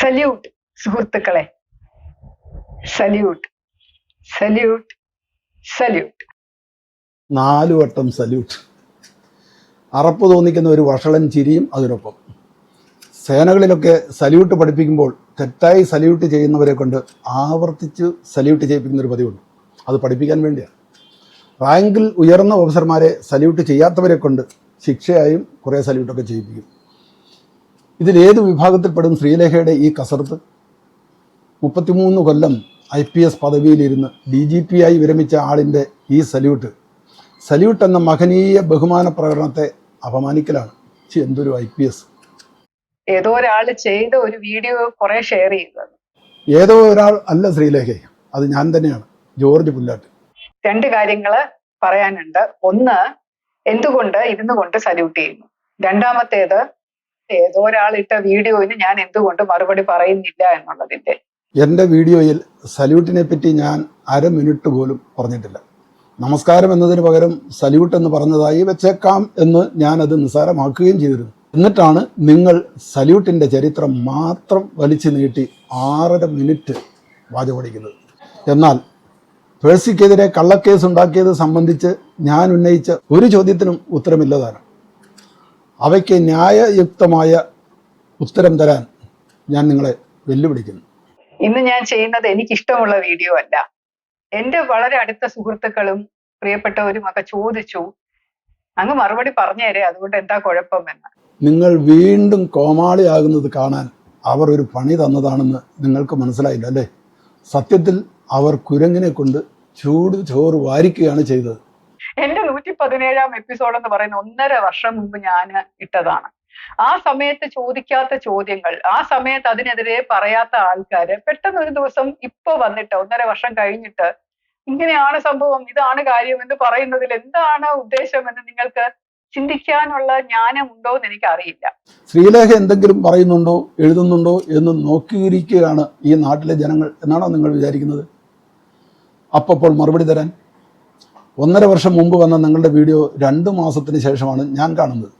Salute സുഹൃത്തുക്കളെ. Salute salute salute നാല് വട്ടം സല്യൂട്ട് അറപ്പ് തോന്നിക്കുന്ന ഒരു വഷളൻ ചിരിയും അതിനൊപ്പം. സേനകളിലൊക്കെ സല്യൂട്ട് പഠിപ്പിക്കുമ്പോൾ തെറ്റായി സല്യൂട്ട് ചെയ്യുന്നവരെ കൊണ്ട് ആവർത്തിച്ച് സല്യൂട്ട് ചെയ്യിപ്പിക്കുന്ന ഒരു പതിവുണ്ട്. അത് പഠിപ്പിക്കാൻ വേണ്ടിയാണ്. റാങ്കിൽ ഉയർന്ന ഓഫീസർമാരെ സല്യൂട്ട് ചെയ്യാത്തവരെ കൊണ്ട് ശിക്ഷയായും കുറേ സല്യൂട്ടൊക്കെ ചെയ്യിപ്പിക്കും. ഇതിലേത് വിഭാഗത്തിൽപ്പെടും ശ്രീലേഖയുടെ ഈ കസർത്ത്? മുപ്പത്തിമൂന്ന് കൊല്ലം ഐ പി എസ് പദവിയിലിരുന്ന് ഡി ജി പി ആയി വിരമിച്ച ആളിന്റെ ഈ സല്യൂട്ട്. സല്യൂട്ട് എന്ന മഹനീയ ബഹുമാന പ്രകടനത്തെ അപമാനിക്കലാണ്. എന്തൊരു ഐ പി എസ്? ഏതോ ഒരാൾ ചെയ്ത ഒരു വീഡിയോ കുറെ ഷെയർ ചെയ്തത് ഏതോ ഒരാൾ അല്ല ശ്രീലേഖ. അത് ഞാൻ തന്നെയാണ്. ജോർജ് പുല്ലാട്ട്. രണ്ട് കാര്യങ്ങൾ പറയാനുണ്ട്. ഒന്ന് എന്തുകൊണ്ട് ഇരുന്നു കൊണ്ട് സല്യൂട്ട് ചെയ്യുന്നു? രണ്ടാമത്തേത് ഏതോ ഒരാൾ ഇട്ട വീഡിയോയിന് ഞാൻ എന്തുകൊണ്ട് മറുപടി പറയുന്നില്ല എന്നുള്ളതിന്റെ എന്റെ വീഡിയോയിൽ സല്യൂട്ടിനെ പറ്റി ഞാൻ അര മിനിറ്റ് പോലും പറഞ്ഞിട്ടില്ല. നമസ്കാരം എന്നതിന് പകരം സല്യൂട്ട് എന്ന് പറഞ്ഞതായി വെച്ചേക്കാം എന്ന് ഞാൻ അത് നിസ്സാരമാക്കുകയും ചെയ്തിരുന്നു. എന്നിട്ടാണ് നിങ്ങൾ സല്യൂട്ടിന്റെ ചരിത്രം മാത്രം വലിച്ചു നീട്ടി ആറര മിനിറ്റ് വാചകടിക്കുന്നത്. എന്നാൽ പേഴ്സിക്കെതിരെ കള്ളക്കേസ് ഉണ്ടാക്കിയത് സംബന്ധിച്ച് ഞാൻ ഉന്നയിച്ച ഒരു ചോദ്യത്തിനും ഉത്തരമില്ലതാണ് അവയ്ക്ക് ന്യായയുക്തമായ ഉത്തരം തരാൻ ഞാൻ നിങ്ങളെ വെല്ലുവിളിക്കുന്നു. ഇന്ന് ഞാൻ ചെയ്യുന്നത് എനിക്കിഷ്ടമുള്ള വീഡിയോ അല്ല. എന്റെ വളരെ അടുത്ത സുഹൃത്തുക്കളും പ്രിയപ്പെട്ടവരും ഒക്കെ ചോദിച്ചു അങ്ങ് മറുപടി പറഞ്ഞേരെ അതുകൊണ്ട് എന്താ കുഴപ്പം എന്ന് നിങ്ങൾ വീണ്ടും കോമാളിയാകുന്നത് കാണാൻ അവർ ഒരു പണി തന്നതാണെന്ന് നിങ്ങൾക്ക് മനസ്സിലായില്ല അല്ലേ? സത്യത്തിൽ അവർ കുരങ്ങിനെ കൊണ്ട് ചൂട് ചോറ് വാരിക്കുകയാണ് ചെയ്തത്. എന്റെ നൂറ്റി പതിനേഴാം എപ്പിസോഡ് എന്ന് പറയുന്ന ഒന്നര വർഷം മുമ്പ് ഞാൻ ഇട്ടതാണ്. ആ സമയത്ത് ചോദിക്കാത്ത ചോദ്യങ്ങൾ ആ സമയത്ത് അതിനെതിരെ പറയാത്ത ആൾക്കാര് പെട്ടെന്ന് ഒരു ദിവസം ഇപ്പൊ വന്നിട്ട് ഒന്നര വർഷം കഴിഞ്ഞിട്ട് ഇങ്ങനെയാണ് സംഭവം ഇതാണ് കാര്യം എന്ന് പറയുന്നതിൽ എന്താണ് ഉദ്ദേശം എന്ന് നിങ്ങൾക്ക് ചിന്തിക്കാനുള്ള ജ്ഞാനം ഉണ്ടോ എന്ന് എനിക്ക് അറിയില്ല ശ്രീലേഖ എന്തെങ്കിലും പറയുന്നുണ്ടോ എഴുതുന്നുണ്ടോ എന്ന് നോക്കിയിരിക്കുകയാണ് ഈ നാട്ടിലെ ജനങ്ങൾ എന്നാണോ നിങ്ങൾ വിചാരിക്കുന്നത്? അപ്പോൾ മറുപടി തരാൻ ഒന്നര വർഷം മുമ്പ് വന്ന നിങ്ങളുടെ വീഡിയോ രണ്ട് മാസത്തിന് ശേഷമാണ് ഞാൻ കാണുന്നത്.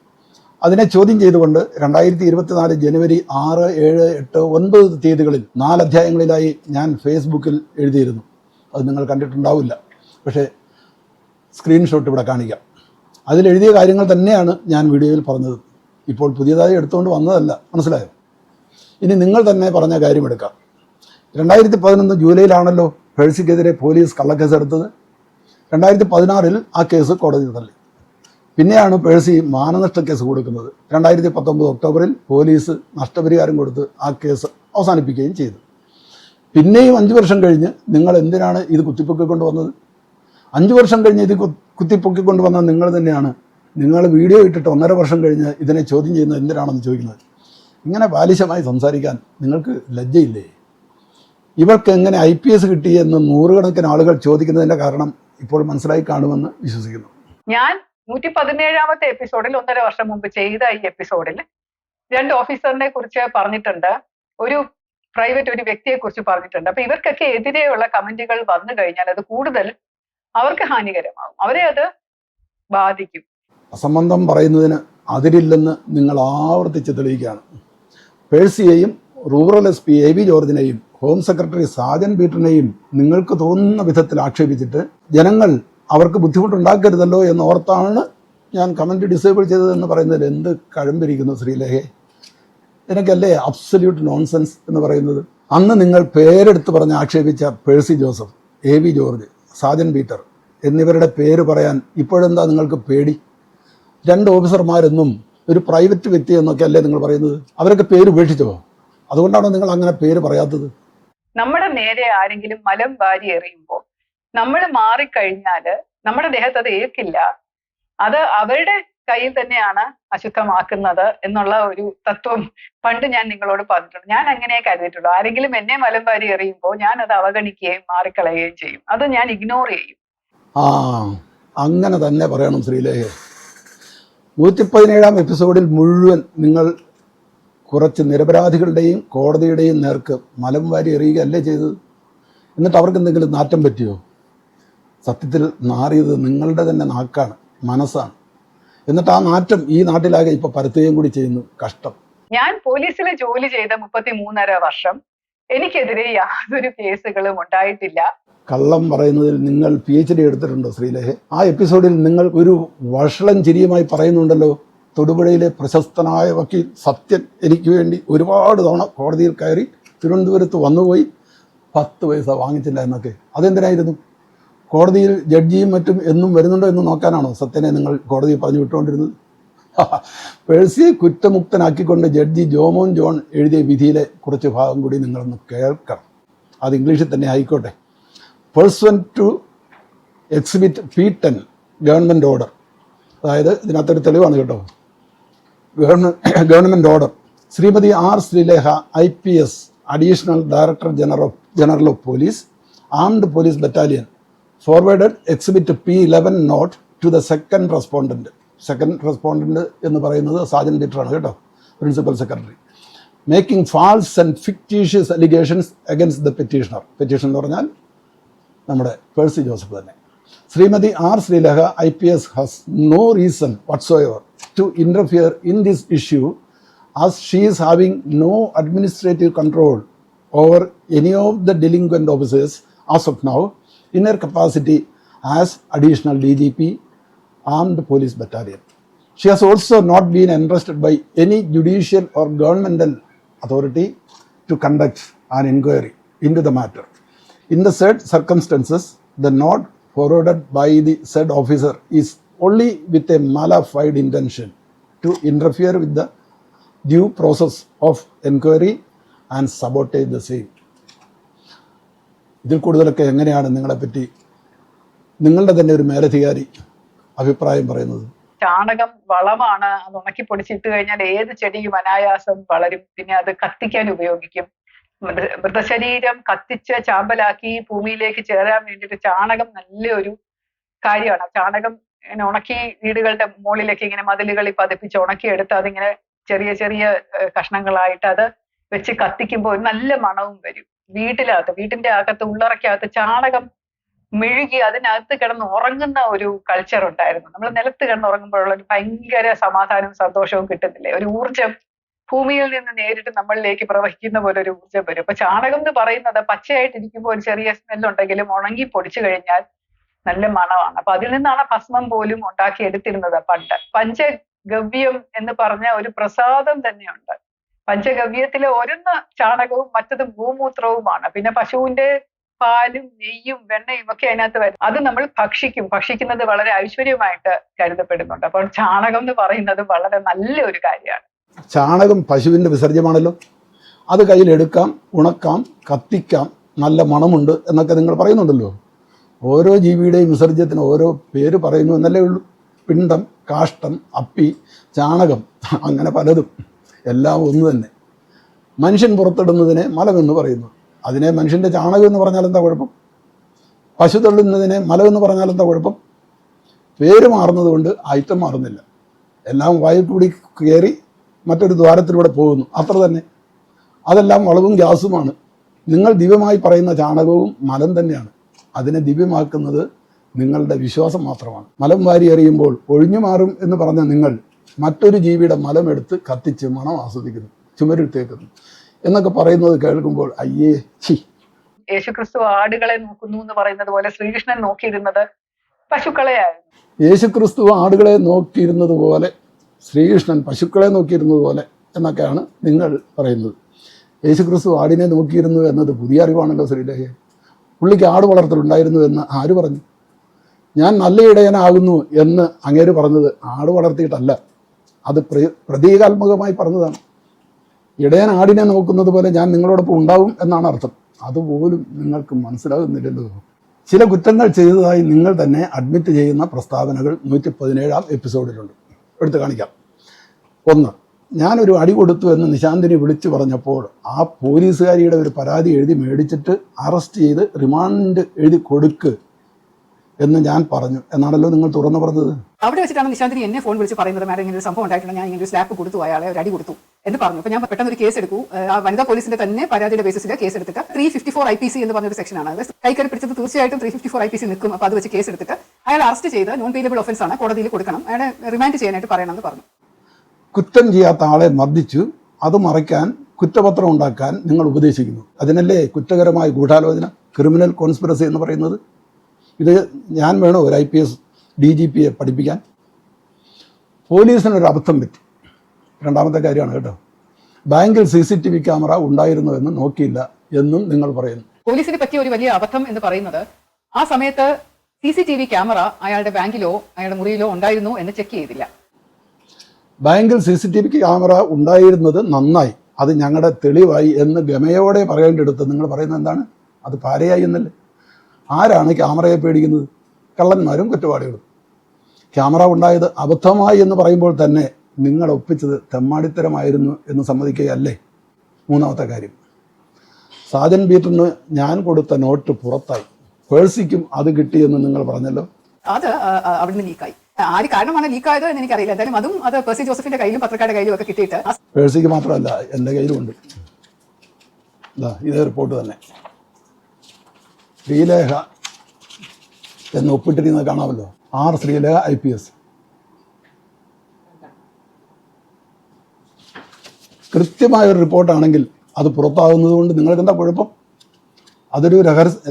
അതിനെ ചോദ്യം ചെയ്തുകൊണ്ട് രണ്ടായിരത്തി ഇരുപത്തിനാല് ജനുവരി ആറ് ഏഴ് എട്ട് ഒൻപത് തീയതികളിൽ നാല് അധ്യായങ്ങളിലായി ഞാൻ ഫേസ്ബുക്കിൽ എഴുതിയിരുന്നു. അത് നിങ്ങൾ കണ്ടിട്ടുണ്ടാവില്ല. പക്ഷേ സ്ക്രീൻഷോട്ട് ഇവിടെ കാണിക്കാം. അതിലെഴുതിയ കാര്യങ്ങൾ തന്നെയാണ് ഞാൻ വീഡിയോയിൽ പറഞ്ഞത്. ഇപ്പോൾ പുതിയതായി എടുത്തുകൊണ്ട് വന്നതല്ല. മനസ്സിലായോ? ഇനി നിങ്ങൾ തന്നെ പറഞ്ഞ കാര്യം എടുക്കാം. രണ്ടായിരത്തി പതിനൊന്ന് ജൂലൈയിലാണല്ലോ പേഴ്സിക്കെതിരെ പോലീസ് കള്ളക്കേസ് എടുത്തത് രണ്ടായിരത്തി പതിനാറിൽ ആ കേസ് കോടതി തള്ളി. പിന്നെയാണ് പേഴ്സി മാനനഷ്ട കേസ് കൊടുക്കുന്നത്. രണ്ടായിരത്തി പത്തൊമ്പത് ഒക്ടോബറിൽ പോലീസ് നഷ്ടപരിഹാരം കൊടുത്ത് ആ കേസ് അവസാനിപ്പിക്കുകയും ചെയ്തു. പിന്നെയും അഞ്ച് വർഷം കഴിഞ്ഞ് നിങ്ങൾ എന്തിനാണ് ഇത് കുത്തിപ്പൊക്കിക്കൊണ്ട് വന്നത് അഞ്ച് വർഷം കഴിഞ്ഞ് ഇത് കുത്തിപ്പൊക്കി വന്ന നിങ്ങൾ തന്നെയാണ്. നിങ്ങൾ വീഡിയോ ഇട്ടിട്ട് ഒന്നര വർഷം കഴിഞ്ഞ് ഇതിനെ ചോദ്യം ചെയ്യുന്നത് എന്തിനാണെന്ന് ചോദിക്കുന്നത്? ഇങ്ങനെ ബാലിശമായി സംസാരിക്കാൻ നിങ്ങൾക്ക് ലജ്ജയില്ലേ? ഇവർക്ക് എങ്ങനെ ഐ പി എസ് കിട്ടി എന്ന് നൂറുകണക്കിന് ആളുകൾ ചോദിക്കുന്നതിന്റെ കാരണം ഇപ്പോൾ മനസ്സിലായി കാണുമെന്ന് വിശ്വസിക്കുന്നു. ഞാൻ നൂറ്റി പതിനേഴാമത്തെ എപ്പിസോഡിൽ ഒന്നര വർഷം മുമ്പ് ചെയ്ത ഈ എപ്പിസോഡിൽ രണ്ട് ഓഫീസറിനെ കുറിച്ച് പറഞ്ഞിട്ടുണ്ട്. ഒരു പ്രൈവറ്റ് ഒരു വ്യക്തിയെ കുറിച്ച് പറഞ്ഞിട്ടുണ്ട്. അപ്പൊ ഇവർക്കൊക്കെ എതിരെയുള്ള കമന്റുകൾ വന്നു കഴിഞ്ഞാൽ അത് കൂടുതൽ അവർക്ക് ഹാനികരമാകും. അവരെ അത് ബാധിക്കും. അസംബന്ധം പറയുന്നതിന് അതിരില്ലെന്ന് നിങ്ങൾ ആവർത്തിച്ച് തെളിയിക്കുകയാണ്. പേഴ്സിയെയും rural S P A V ജോർജിനെയും home secretary Sajan പീറ്ററിനെയും നിങ്ങൾക്ക് തോന്നുന്ന വിധത്തിൽ ആക്ഷേപിച്ചിട്ട് ജനങ്ങൾ അവർക്ക് ബുദ്ധിമുട്ടുണ്ടാക്കരുതല്ലോ എന്ന് ഓർത്താണ് ഞാൻ കമന്റ് ഡിസേബിൾ ചെയ്തതെന്ന് പറയുന്നതിൽ എന്ത് കഴമ്പിരിക്കുന്നു ശ്രീലേഖയെ എനിക്കല്ലേ അബ്സല്യൂട്ട് നോൺസെൻസ് എന്ന് പറയുന്നത്? അന്ന് നിങ്ങൾ പേരെടുത്ത് പറഞ്ഞ് ആക്ഷേപിച്ച Percy Joseph A V George Sajan Peter എന്നിവരുടെ പേര് പറയാൻ ഇപ്പോഴെന്താ നിങ്ങൾക്ക് പേടി? രണ്ട് ഓഫീസർമാരെന്നും ഒരു പ്രൈവറ്റ് വ്യക്തി എന്നൊക്കെ അല്ലേ നിങ്ങൾ പറയുന്നത്? അവരൊക്കെ പേര് ഉപേക്ഷിച്ചോ അതുകൊണ്ടാണോ നിങ്ങൾ അങ്ങനെ പേര് പറയാത്തത്? നമ്മുടെ നേരെ ആരെങ്കിലും മലം വാരി എറിയുമ്പോൾ നമ്മൾ മാറിക്കഴിഞ്ഞാൽ നമ്മുടെ ദേഹത്ത് അത് ഏൽക്കില്ല. അത് അവരുടെ കയ്യിൽ തന്നെയാണ് അശുദ്ധമാക്കുന്നത് എന്നുള്ള ഒരു തത്വം പണ്ട് ഞാൻ നിങ്ങളോട് പറഞ്ഞിട്ടുണ്ട്. ഞാൻ അങ്ങനെ കരുതിയിട്ടുള്ളൂ. ആരെങ്കിലും എന്നെ മലം വാരി എറിയുമ്പോൾ ഞാൻ അത് അവഗണിക്കുകയും മാറിക്കളയുകയും ചെയ്യും. അത് ഞാൻ ഇഗ്നോർ ചെയ്യും. ആ അങ്ങനെ തന്നെ പറയണം ശ്രീലേഖ. നൂറ്റി പതിനേഴാം എപ്പിസോഡിൽ മുഴുവൻ നിങ്ങൾ കുറച്ച് നിരപരാധികളുടെയും കോടതിയുടെയും നേർക്ക് മലം വാരി എറിയുകയല്ലേ ചെയ്തത്? എന്നിട്ട് അവർക്ക് എന്തെങ്കിലും നാറ്റം പറ്റിയോ? സത്യത്തിൽ നാറിയത് നിങ്ങളുടെ തന്നെ നാക്കാണ് മനസ്സാണ്. എന്നിട്ട് ആ നാറ്റം ഈ നാട്ടിലാകെ ഇപ്പൊ പരത്തുകയും കൂടി ചെയ്യുന്നു കഷ്ടം. ഞാൻ പോലീസിൽ ജോലി ചെയ്ത മുപ്പത്തി മൂന്നര വർഷം എനിക്കെതിരെ യാതൊരു കേസുകളും ഉണ്ടായിട്ടില്ല. കള്ളം പറയുന്നതിൽ നിങ്ങൾ പി എച്ച് ഡി എടുത്തിട്ടുണ്ടോ ശ്രീലേഹ ആ എപ്പിസോഡിൽ നിങ്ങൾ ഒരു വഷളൻ ചിരിയുമായി പറയുന്നുണ്ടല്ലോ. തൊടുപുഴയിലെ പ്രശസ്തനായ വക്കീൽ സത്യൻ എനിക്ക് വേണ്ടി ഒരുപാട് തവണ കോടതിയിൽ കയറി തിരുവനന്തപുരത്ത് വന്നുപോയി പത്ത് പൈസ വാങ്ങിച്ചില്ല എന്നൊക്കെ അതെന്തിനായിരുന്നു? കോടതിയിൽ ജഡ്ജിയും മറ്റും എന്നും വരുന്നുണ്ടോ എന്ന് നോക്കാനാണോ സത്യനെ നിങ്ങൾ കോടതിയിൽ പറഞ്ഞു വിട്ടുകൊണ്ടിരുന്നത്? പേഴ്സിയെ കുറ്റമുക്തനാക്കിക്കൊണ്ട് ജഡ്ജി ജോമോൻ ജോൺ എഴുതിയ വിധിയിലെ കുറച്ച് ഭാഗം കൂടി നിങ്ങളൊന്ന് കേൾക്കണം. അത് ഇംഗ്ലീഷിൽ തന്നെ ആയിക്കോട്ടെ. Person to exhibit P ten government order അതായത് ഇതിനകത്തൊരു തെളിവാണ് കേട്ടോ. Government order. Shrimati R Sreelekha I P S additional director general of general of police armed police battalion. Forward exhibit P eleven note to the second respondent second respondent എന്ന് പറയുന്നത് സാജൻ ലിറ്ററാണ് കേട്ടോ principal secretary. Making false and fictitious allegations against the petitioner. Petition എന്ന് പറഞ്ഞാൽ നമ്മുടെ Percy Joseph തന്നെ. Shrimati R Sreelekha I P S has no reason whatsoever to interfere in this issue as she is having no administrative control over any of the delinquent officers as of now in her capacity as additional DGP armed police battalion. She has also not been entrusted by any judicial or governmental authority to conduct an inquiry into the matter. In the said circumstances, the note forwarded by the said officer is only with a malafide intention to interfere with the due process of enquiry and sabotage the same. ഇതിൽ കൂടുതലൊക്കെ എങ്ങനെയാണ് നിങ്ങളെപ്പറ്റി നിങ്ങളുടെ തന്നെ ഒരു മേലധികാരി അഭിപ്രായം പറയുന്നത്? ചാണകം വളമാണ് അത് ഉണക്കി പൊടിച്ചിട്ട് കഴിഞ്ഞാൽ ഏത് ചെടിയും അനായാസം വളരും. പിന്നെ അത് കത്തിക്കാൻ ഉപയോഗിക്കും. മൃത- മൃതശരീരം കത്തിച്ച് ചാമ്പലാക്കി ഭൂമിയിലേക്ക് ചേരാൻ വേണ്ടിയിട്ട് ചാണകം നല്ലൊരു കാര്യമാണ്. ചാണകം ഇങ്ങനെ ഉണക്കി വീടുകളുടെ മുകളിലൊക്കെ ഇങ്ങനെ മതിലുകളിൽ പതിപ്പിച്ച് ഉണക്കിയെടുത്ത് അതിങ്ങനെ ചെറിയ ചെറിയ കഷ്ണങ്ങളായിട്ട് അത് വെച്ച് കത്തിക്കുമ്പോൾ ഒരു നല്ല മണവും വരും. വീട്ടിലകത്ത് വീട്ടിന്റെ അകത്ത് ഉള്ളറയ്ക്കകത്ത് ചാണകം മെഴുകി അതിനകത്ത് കിടന്ന് ഉറങ്ങുന്ന ഒരു കൾച്ചർ ഉണ്ടായിരുന്നു. നമ്മൾ നിലത്ത് കിടന്ന് ഉറങ്ങുമ്പോഴുള്ള ഒരു ഭയങ്കര സമാധാനവും സന്തോഷവും കിട്ടുന്നില്ലേ? ഒരു ഊർജം ഭൂമിയിൽ നിന്ന് നേരിട്ട് നമ്മളിലേക്ക് പ്രവഹിക്കുന്ന പോലെ ഒരു ഊർജം വരും. അപ്പൊ ചാണകം എന്ന് പറയുന്നത് പച്ചയായിട്ട് ഇരിക്കുമ്പോൾ ഒരു ചെറിയ സ്മെല്ലുണ്ടെങ്കിലും ഉണങ്ങി പൊടിച്ചു കഴിഞ്ഞാൽ നല്ല മണമാണ് അപ്പൊ അതിൽ നിന്നാണ് ഭസ്മം പോലും ഉണ്ടാക്കി എടുത്തിരുന്നത് പണ്ട്. പഞ്ചഗവ്യം എന്ന് പറഞ്ഞ ഒരു പ്രസാദം തന്നെയുണ്ട്. പഞ്ചഗവ്യത്തിലെ ഒരെന്ന ചാണകവും മറ്റത് ഭൂമൂത്രവുമാണ് പിന്നെ പശുവിന്റെ പാലും നെയ്യും വെണ്ണയും ഒക്കെ അതിനകത്ത് വരും. അത് നമ്മൾ ഭക്ഷിക്കും. ഭക്ഷിക്കുന്നത് വളരെ ഐശ്വര്യമായിട്ട് കരുതപ്പെടുന്നുണ്ട്. അപ്പോൾ ചാണകം എന്ന് പറയുന്നത് വളരെ നല്ല ഒരു കാര്യമാണ്. ചാണകം പശുവിന്റെ വിസർജ്യമാണല്ലോ. അത് കയ്യിലെടുക്കാം ഉണക്കാം കത്തിക്കാം. നല്ല മണമുണ്ട് എന്നൊക്കെ നിങ്ങൾ പറയുന്നുണ്ടല്ലോ. ഓരോ ജീവിയുടെയും വിസർജ്യത്തിന് ഓരോ പേര് പറയുന്നു എന്നല്ലേ ഉള്ളൂ. പിണ്ടം കാഷ്ടം അപ്പി ചാണകം അങ്ങനെ പലതും. എല്ലാം ഒന്ന് തന്നെ. മനുഷ്യൻ പുറത്തിടുന്നതിനെ മലമെന്ന് പറയുന്നു. അതിനെ മനുഷ്യന്റെ ചാണകം എന്ന് പറഞ്ഞാൽ എന്താ കുഴപ്പം? പശു തള്ളുന്നതിനെ മലമെന്ന് പറഞ്ഞാൽ എന്താ കുഴപ്പം? പേര് മാറുന്നത് കൊണ്ട് ഐറ്റം മാറുന്നില്ല. എല്ലാം കൂടി കയറി മറ്റൊരു ദ്വാരത്തിലൂടെ പോകുന്നു. അത്ര തന്നെ. അതെല്ലാം വളവും ഗ്യാസുമാണ്. നിങ്ങൾ ദിവ്യമായി പറയുന്ന ചാണകവും മലം തന്നെയാണ്. അതിനെ ദിവ്യമാക്കുന്നത് നിങ്ങളുടെ വിശ്വാസം മാത്രമാണ്. മലം വാരി എറിയുമ്പോൾ ഒഴിഞ്ഞു മാറും എന്ന് പറഞ്ഞ നിങ്ങൾ മറ്റൊരു ജീവിയുടെ മലം എടുത്ത് കത്തിച്ച് മണം ആസ്വദിക്കുന്നു ചുമരിൽ തേക്കുന്നു എന്നൊക്കെ പറയുന്നത് കേൾക്കുമ്പോൾ അയ്യേ ചി യേശുക്രിസ്തു ആടുകളെ നോക്കുന്നു എന്ന് പറയുന്നത് പോലെ ശ്രീകൃഷ്ണൻ നോക്കിയിരുന്നത് പശുക്കളെയായിരുന്നു യേശുക്രിസ്തു ആടുകളെ നോക്കിയിരുന്നത് പോലെ ശ്രീകൃഷ്ണൻ പശുക്കളെ നോക്കിയിരുന്നത് പോലെ എന്നൊക്കെയാണ് നിങ്ങൾ പറയുന്നത്. യേശുക്രിസ്തു ആടിനെ നോക്കിയിരുന്നു എന്നത് പുതിയ അറിവാണല്ലോ ശ്രീലേഖ പുള്ളിക്ക് ആട് വളർത്തലുണ്ടായിരുന്നു എന്ന് ആര് പറഞ്ഞു? ഞാൻ നല്ല ഇടയനാകുന്നു എന്ന് അങ്ങേര് പറഞ്ഞത് ആട് വളർത്തിയിട്ടല്ല. അത് പ്ര- പ്രതീകാത്മകമായി പറഞ്ഞതാണ്. ഇടയൻ ആടിനെ നോക്കുന്നത് പോലെ ഞാൻ നിങ്ങളോടൊപ്പം ഉണ്ടാവും എന്നാണ് അർത്ഥം. അതുപോലും നിങ്ങൾക്ക് മനസ്സിലാകുന്നില്ലല്ലോ. ചില കുറ്റങ്ങൾ ചെയ്തതായി നിങ്ങൾ തന്നെ അഡ്മിറ്റ് ചെയ്യുന്ന പ്രസ്താവനകൾ നൂറ്റി പതിനേഴാം എപ്പിസോഡിലുണ്ട് എടുത്ത് കാണിക്കാം. ഒന്ന് ഞാനൊരു അടി കൊടുത്തു എന്ന് നിശാന്തിനെ വിളിച്ചു പറഞ്ഞപ്പോൾ ആ പോലീസുകാരിയുടെ ഒരു പരാതി എഴുതി മേടിച്ചിട്ട് അറസ്റ്റ് ചെയ്ത് റിമാൻഡ് എഴുതി കൊടുക്ക് എന്ന് ഞാൻ പറഞ്ഞു. എന്നാണല്ലോ നിങ്ങൾ തുറന്നു പറഞ്ഞത്? അവിടെ വെച്ചിട്ടാണ് നിശാന്തിനി എന്നെ ഫോൺ വിളിച്ച് പറയുന്നത്. മാഡം ഇങ്ങനെ ഒരു സംഭവം ഉണ്ടായിട്ടുണ്ട്. ഞാൻ ഇങ്ങനെ ഒരു സ്ലാപ്പ് കൊടുത്തു. അയാളെ ഒരു അടി കൊടുത്തു എന്ന് പറഞ്ഞു. അപ്പൊ ഞാൻ പെട്ടെന്ന് ഒരു കേസ് എടുക്കൂ വനിതാ പോലീസിന്റെ തന്നെ പരാതിയുടെ ബേസിസിൽ കേസ് എടുത്തിട്ട് three fifty four I P C എന്ന് പറഞ്ഞൊരു സെക്ഷനാണ് അത് കൈക്കറി പിടിച്ചത് തീർച്ചയായിട്ടും three fifty four I P C നിൽക്കും. അപ്പൊ അത് വെച്ച് കേസ് എടുത്തിട്ട് അയാൾ അറസ്റ്റ് ചെയ്ത് നോൺ പെയിലബിൾ ഒഫൻസ് ആണ്. കോടതിയിൽ കൊടുക്കണം. അയാളെ റിമാൻഡ് ചെയ്യാനായിട്ട് പറയണമെന്ന് പറഞ്ഞു. കുറ്റം ചെയ്യാത്ത ആളെ മർദ്ദിച്ചു. അത് മറയ്ക്കാൻ കുറ്റപത്രം ഉണ്ടാക്കാൻ നിങ്ങൾ ഉപദേശിക്കുന്നു. അതിനല്ലേ കുറ്റകരമായ ഗൂഢാലോചന? ക്രിമിനൽ കോൺസ്പിറസി എന്ന് പറയുന്നത്. ഇത് ഞാൻ വേണോ ഒരു I P S D G പിയെ പഠിപ്പിക്കാൻ? പോലീസിനൊരു അബദ്ധം പറ്റി. രണ്ടാമത്തെ കാര്യമാണ് കേട്ടോ. ബാങ്കിൽ C C T V camera ഉണ്ടായിരുന്നു എന്ന് നോക്കിയില്ല എന്നും നിങ്ങൾ പറയുന്നു. പോലീസിനെ പറ്റിയ ഒരു വലിയ അബദ്ധം എന്ന് പറയുന്നത് ആ സമയത്ത് C C T V camera അയാളുടെ ബാങ്കിലോ അയാളുടെ മുറിയിലോ ഉണ്ടായിരുന്നു എന്ന് ചെക്ക് ചെയ്തില്ല. ബാങ്കിൽ C C T V camera ഉണ്ടായിരുന്നത് നന്നായി. അത് ഞങ്ങളുടെ തെളിവായി എന്ന് ഗമയോടെ പറയേണ്ടടുത്ത് നിങ്ങൾ പറയുന്നത് എന്താണ്? അത് പാരയായി എന്നല്ലേ? ആരാണ് ക്യാമറയെ പേടിക്കുന്നത്? കള്ളന്മാരും കുറ്റവാളികളും. ക്യാമറ ഉണ്ടായത് അബദ്ധമായി എന്ന് പറയുമ്പോൾ തന്നെ നിങ്ങൾ ഒപ്പിച്ചത് തെമ്മാടിത്തരമായിരുന്നു എന്ന് സമ്മതിക്കുകയല്ലേ? മൂന്നാമത്തെ കാര്യം. സാജൻ ബീറ്ററിന് ഞാൻ കൊടുത്ത നോട്ട് പുറത്തായി. പേഴ്സിക്കും അത് കിട്ടിയെന്ന് നിങ്ങൾ പറഞ്ഞല്ലോ? അത് അവിടുന്ന് ലീക്കായി ആര് കാരണമാണ് ലീക്കായത് എന്ന് എനിക്കറിയില്ല. എന്തായാലും അതും അത് പേഴ്സി ജോസഫിന്റെ കയ്യിലും പത്രക്കാരുടെ കയ്യിലും ഒക്കെ കിട്ടിയിട്ട് പേഴ്സിക്ക് മാത്രമല്ല എന്റെ കയ്യിലും ഉണ്ട് ഇതേ റിപ്പോർട്ട് തന്നെ. ശ്രീലേഖ എന്ന് ഒപ്പിട്ടിരിക്കുന്നത് കാണാമല്ലോ. R Sreelekha I P S. കൃത്യമായ ഒരു റിപ്പോർട്ടാണെങ്കിൽ അത് പുറത്താകുന്നത് കൊണ്ട് നിങ്ങൾക്ക് എന്താ കുഴപ്പം? അതൊരു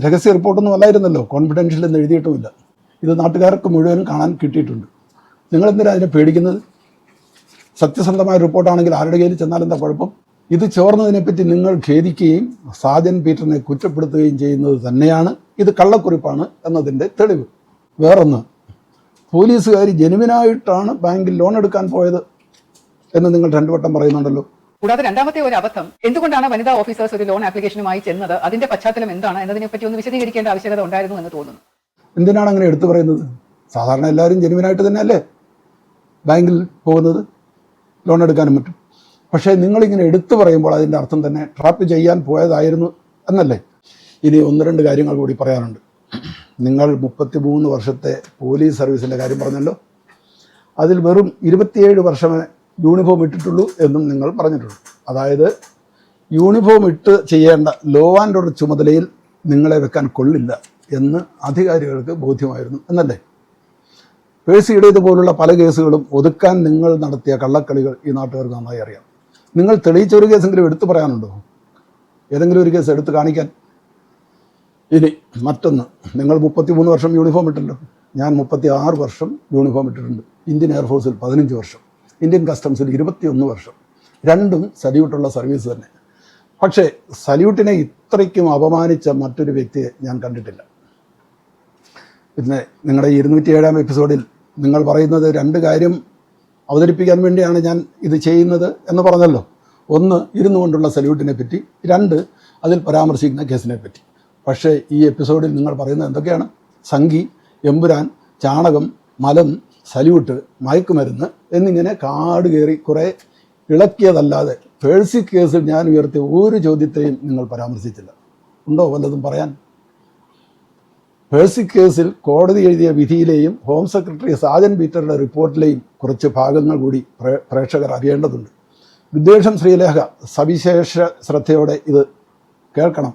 രഹസ്യ റിപ്പോർട്ടൊന്നും അല്ലായിരുന്നല്ലോ. കോൺഫിഡൻഷ്യൽ എന്ന് എഴുതിയിട്ടുമില്ല. ഇത് നാട്ടുകാർക്ക് മുഴുവനും കാണാൻ കിട്ടിയിട്ടുണ്ട്. നിങ്ങൾ എന്തിനാ അതിനെ പേടിക്കുന്നത്? സത്യസന്ധമായ റിപ്പോർട്ടാണെങ്കിൽ ആരുടെ കയ്യിൽ ചെന്നാൽ എന്താ കുഴപ്പം? ഇത് ചോർന്നതിനെപ്പറ്റി നിങ്ങൾ ഖേദിക്കുകയും സാജൻ പീറ്ററിനെ കുറ്റപ്പെടുത്തുകയും ചെയ്യുന്നത് തന്നെയാണ്. ഇത് കള്ളക്കുറിപ്പാണ് എന്നതിന്റെ തെളിവ്. വേറൊന്ന് പോലീസുകാർ ജനുവിനായിട്ടാണ് ബാങ്കിൽ ലോൺ എടുക്കാൻ പോയത് എന്ന് നിങ്ങൾ രണ്ടു വട്ടം പറയുന്നുണ്ടല്ലോ. കൂടാതെ രണ്ടാമത്തെ ഒരു അബദ്ധം എന്തുകൊണ്ടാണ് വനിതാ ഓഫീസേഴ്സ് ഒരു ലോൺ ആപ്ലിക്കേഷനുമായി ചെന്നത്? അതിന്റെ പശ്ചാത്തലം എന്താണ്? എന്നതിനെപ്പറ്റി ഒന്ന് വിശദീകരിക്കേണ്ട ആവശ്യകത ഉണ്ടായിരുന്നു എന്ന് തോന്നുന്നു. എന്തിനാണ് അങ്ങനെ എടുത്തു പറയുന്നത്? സാധാരണ എല്ലാവരും ജനുവിനായിട്ട് തന്നെയല്ലേ? ബാങ്കിൽ പോകുന്നത് ലോൺ എടുക്കാനും പറ്റും. പക്ഷേ നിങ്ങളിങ്ങനെ എടുത്തു പറയുമ്പോൾ അതിന്റെ അർത്ഥം തന്നെ ട്രാപ്പ് ചെയ്യാൻ പോയതായിരുന്നു എന്നല്ലേ? ഇനി ഒന്ന് രണ്ട് കാര്യങ്ങൾ കൂടി പറയാനുണ്ട്. നിങ്ങൾ മുപ്പത്തി മൂന്ന് വർഷത്തെ പോലീസ് സർവീസിന്റെ കാര്യം പറഞ്ഞല്ലോ. അതിൽ വെറും ഇരുപത്തിയേഴ് വർഷമേ യൂണിഫോം ഇട്ടിട്ടുള്ളൂ എന്നും നിങ്ങൾ പറഞ്ഞിട്ടുള്ളൂ അതായത് യൂണിഫോം ഇട്ട് ചെയ്യേണ്ട ലോ ആൻഡ് ഓർഡർ ചുമതലയിൽ നിങ്ങളെ വെക്കാൻ കൊള്ളില്ല. എന്ന് അധികാരികൾക്ക് ബോധ്യമായിരുന്നു എന്നല്ലേ? പേഴ്സിയുടെ പോലുള്ള പല കേസുകളും ഒതുക്കാൻ നിങ്ങൾ നടത്തിയ കള്ളക്കളികൾ ഈ നാട്ടുകാർക്ക് നന്നായി അറിയാം. നിങ്ങൾ തെളിയിച്ച ഒരു കേസെങ്കിലും എടുത്തു പറയാനുണ്ടോ? ഏതെങ്കിലും ഒരു കേസ് എടുത്ത് കാണിക്കാൻ? ഇനി മറ്റൊന്ന്. നിങ്ങൾ മുപ്പത്തി മൂന്ന് വർഷം യൂണിഫോം ഇട്ടല്ലോ. ഞാൻ മുപ്പത്തി ആറ് വർഷം യൂണിഫോം ഇട്ടിട്ടുണ്ട്. ഇന്ത്യൻ എയർഫോഴ്സിൽ പതിനഞ്ച് വർഷം. ഇന്ത്യൻ കസ്റ്റംസിൽ ഇരുപത്തിയൊന്ന് വർഷം. രണ്ടും സല്യൂട്ടുള്ള സർവീസ് തന്നെ. പക്ഷേ സല്യൂട്ടിനെ ഇത്രയ്ക്കും അപമാനിച്ച മറ്റൊരു വ്യക്തിയെ ഞാൻ കണ്ടിട്ടില്ല. പിന്നെ നിങ്ങളുടെ ഇരുന്നൂറ്റി ഏഴാം എപ്പിസോഡിൽ നിങ്ങൾ പറയുന്നത് രണ്ട് കാര്യം അവതരിപ്പിക്കാൻ വേണ്ടിയാണ് ഞാൻ ഇത് ചെയ്യുന്നത് എന്ന് പറഞ്ഞല്ലോ. ഒന്ന് ഇരുന്നു കൊണ്ടുള്ള സല്യൂട്ടിനെ പറ്റി. രണ്ട് അതിൽ പരാമർശിക്കുന്ന കേസിനെ പറ്റി. പക്ഷേ ഈ എപ്പിസോഡിൽ നിങ്ങൾ പറയുന്നത് എന്തൊക്കെയാണ്? സംഗി എമ്പുരാൻ ചാണകം മലം സല്യൂട്ട് മയക്കുമരുന്ന് എന്നിങ്ങനെ കാട് കയറി കുറേ ഇളക്കിയതല്ലാതെ പേഴ്സി കേസിൽ ഞാൻ ഉയർത്തിയ ഒരു ചോദ്യത്തെയും നിങ്ങൾ പരാമർശിച്ചില്ല. ഉണ്ടോ വല്ലതും പറയാൻ? പേഴ്സി കേസിൽ കോടതി എഴുതിയ വിധിയിലെയും ഹോം സെക്രട്ടറി സാജൻ പീറ്ററുടെ റിപ്പോർട്ടിലെയും കുറച്ച് ഭാഗങ്ങൾ കൂടി പ്രേക്ഷകർ അറിയേണ്ടതുണ്ട്. വിദ്വേഷം ശ്രീലേഖ സവിശേഷ ശ്രദ്ധയോടെ ഇത് കേൾക്കണം.